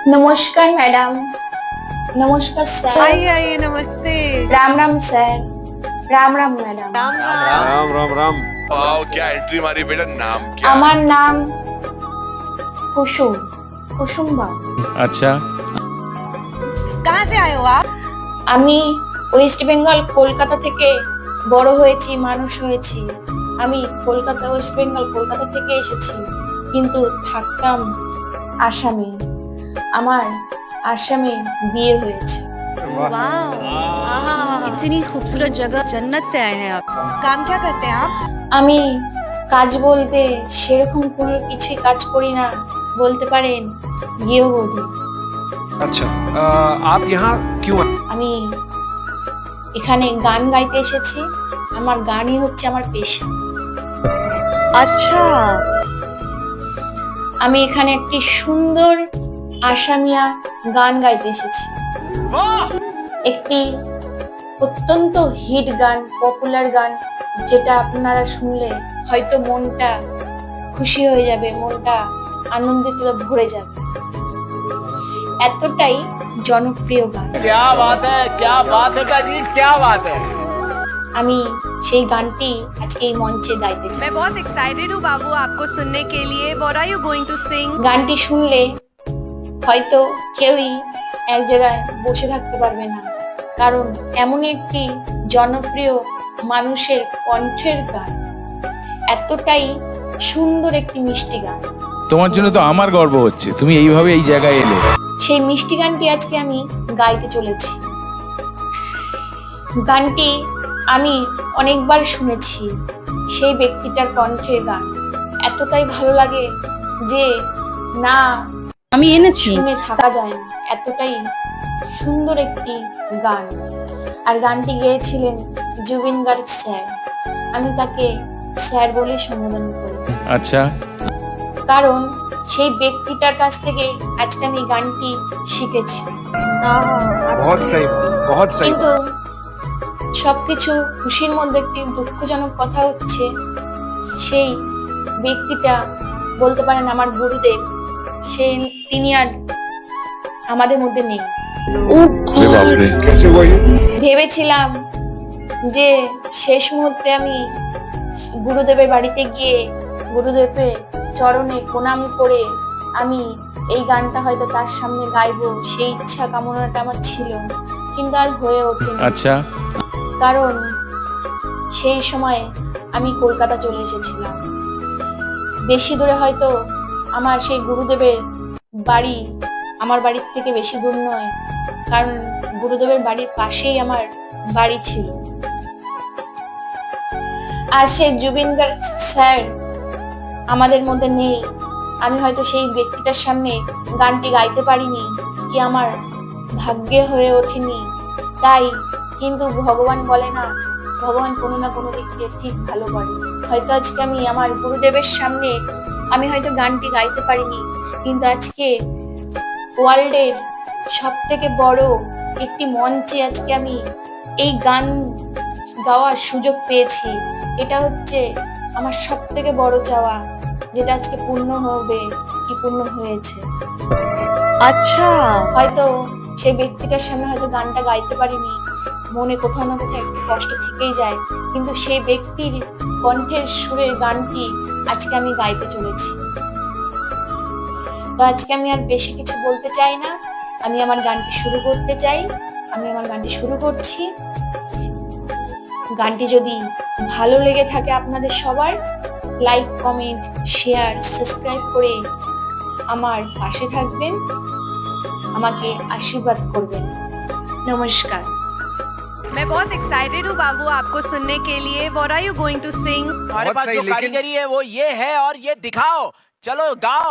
नमस्कार मैडम नमस्कार सर आइए आइए नमस्ते Ram Ram sir Ram Ram madam Ram Ram Ram Ram Ram wow क्या एंट्री मारी बेटा नाम क्या আমার নাম কুসুম কুসুম বা अच्छा कहाँ से आए हो आप আমি ওয়েস্ট বেঙ্গল কলকাতা থেকে বড় হয়েছি মানুষ হয়েছি আমি কলকাতা ওয়েস্ট বেঙ্গল কলকাতা থেকে এসেছি কিন্তু থাকতাম আসামে আমার আসামে বিয়ে হয়েছে। আমি কাজ বলতে সেরকম কোনো কিছুই কাজ করি না বলতে পারেন আচ্ছা আমি এখানে গান গাইতে এসেছি আমার গানই হচ্ছে আমার পেশা। আচ্ছা। আমি এখানে একটি সুন্দর আসামিয়া গান গাইতে এসেছি। একটি অত্যন্ত হিট গান পপুলার গান যেটা আপনারা শুনলে হয়তো মনটা খুশি হয়ে যাবে মনটা আনন্দিত ভরে যাবে। এতটাই জনপ্রিয় গান। আমি সেই গানটি আজকে এই মঞ্চে গাইতে চাই। বাবু আপকো সুননে কে লিয়ে গানটি শুনলে হয়তো কেউই এক জায়গায় বসে থাকতে পারবে না। কারণ এমন একটি জনপ্রিয় মানুষের কণ্ঠের গান। এতটাই সুন্দর একটি মিষ্টি গান। তোমার জন্য তো আমার গর্ব হচ্ছে তুমি এইভাবে এই জায়গায় এলে। সেই মিষ্টি গানটি আজকে আমি গাইতে চলেছি। গানটি আমি অনেকবার শুনেছি সেই ব্যক্তিটার কণ্ঠের গান। এতটাই ভালো লাগে যে না আমি এনেছি। শুনে থাকা যায় না এতটাই সুন্দর একটি গান। আর গানটি গেয়েছিলেন জুবিন গার্গ স্যার। আমি তাকে স্যার বলে সম্বোধন করি। আচ্ছা। কারণ সেই ব্যক্তিটার কাছ থেকে আজকে আমি গানটি শিখেছি। আচ্ছা। কিন্তু সবকিছু খুশির মধ্যে একটি দুঃখজনক কথা হচ্ছে সেই ব্যক্তিটা বলতে পারেন আমার গুরুদেব সেই তিনি আর আমাদের মধ্যে নেই। ভেবেছিলাম যে শেষ মুহূর্তে আমি গুরুদেবের বাড়িতে গিয়ে গুরুদেবের চরণে প্রণাম করে আমি এই গানটা হয়তো তার সামনে গাইবো সেই ইচ্ছা কামনাটা আমার ছিল কিন্তু আর হয়ে ওঠেনি। আচ্ছা। কারণ সেই সময় আমি কলকাতা চলে এসেছিলাম। বেশি দূরে হয়তো আমার সেই গুরুদেবের বাড়ি আমার বাড়ির থেকে বেশি দূর নয়, কারণ গুরুদেবের বাড়ির পাশেই আমার বাড়ি ছিল। আর সে জুবিন গার্গ, স্যার, আমাদের মধ্যে নেই। আমি হয়তো সেই ব্যক্তিটার সামনে গানটি গাইতে পারিনি, কি আমার ভাগ্যে হয়ে ওঠেনি। তাই কিন্তু ভগবান বলে না, ভগবান কোনো না কোনো দিক দিয়ে ঠিক ভালো করে। হয়তো আজকে আমি আমার গুরুদেবের সামনে আমি হয়তো গানটি গাইতে পারিনি কিন্তু আজকে ওয়ার্ল্ডের সব থেকে বড় একটি মঞ্চে আজকে আমি এই গান গাওয়ার সুযোগ পেয়েছি। এটা হচ্ছে আমার সব থেকে বড় চাওয়া যেটা আজকে পূর্ণ হবে কি পূর্ণ হয়েছে। আচ্ছা। হয়তো সেই ব্যক্তিটার সামনে হয়তো গানটা গাইতে পারিনি মনে কোথাও না কোথাও একটু কষ্ট থেকেই যায় কিন্তু সেই ব্যক্তির কণ্ঠের সুরের গানটি আজকে আমি গাইতে চলেছি। তো আজকে আমি আর বেশি কিছু বলতে চাই না আমি আমার গানটি শুরু করতে চাই আমি আমার গানটি শুরু করছি গানটি যদি ভালো লেগে থাকে আপনাদের সবার লাইক কমেন্ট শেয়ার সাবস্ক্রাইব করে আমার পাশে থাকবেন আমাকে আশীর্বাদ করবেন নমস্কার मैं बहुत एक्साइटेड हूँ बाबू आपको सुनने के लिए what are you going to sing हमारे बहुत पास सही, जो लेकिन- कारीगरी है वो ये है और ये दिखाओ चलो गाओ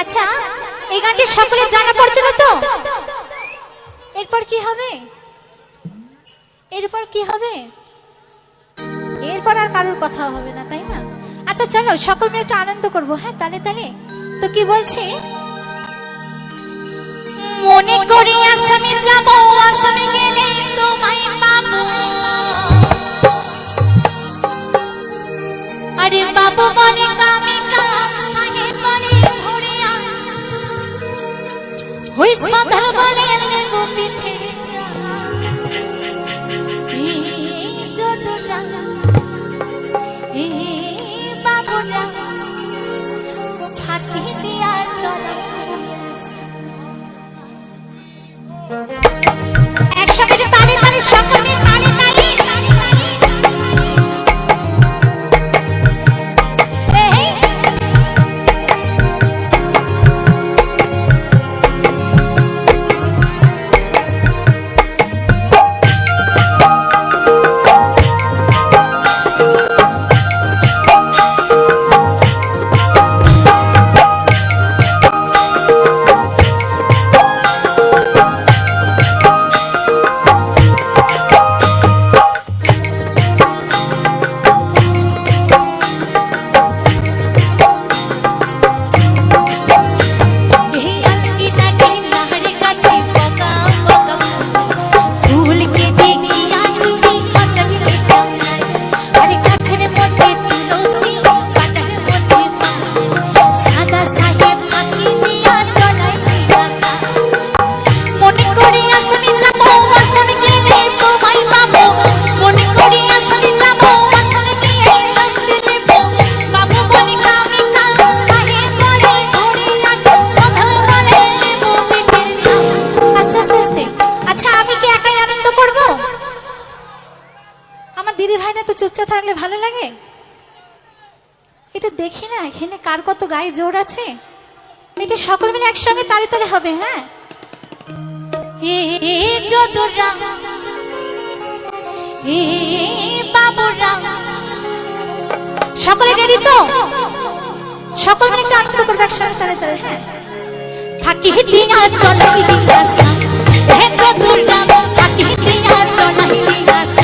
আচ্ছা এই গানটি সকলের জানা পরিচিত তো? এরপর কি হবে? এরপর কি হবে? এরপর আর কারোর কথা হবে না, তাই না? আচ্ছা চলো, সকল মিলে একটু আনন্দ করব হ্যাঁ তালে তালে। তো কি বলছি? মনে করি আসামে যাব, আসামে গেলে হই সাধার বলে নেব পিঠে ফাঁকি দিয়া চলে একসাথে যে তালি তালি সকলে গায়ে জোর আছে? এটা সকল মিলে একসঙ্গে তালে তালে হবে হ্যাঁ? সকলে রেডি তো? সকল মিলে একটু আনন্দ করবে একসঙ্গে তালে তালে হ্যাঁ? থাকি দিয়া চলাই বিলাসা হে যদুরা, থাকি দিয়া চলাই বিলাসা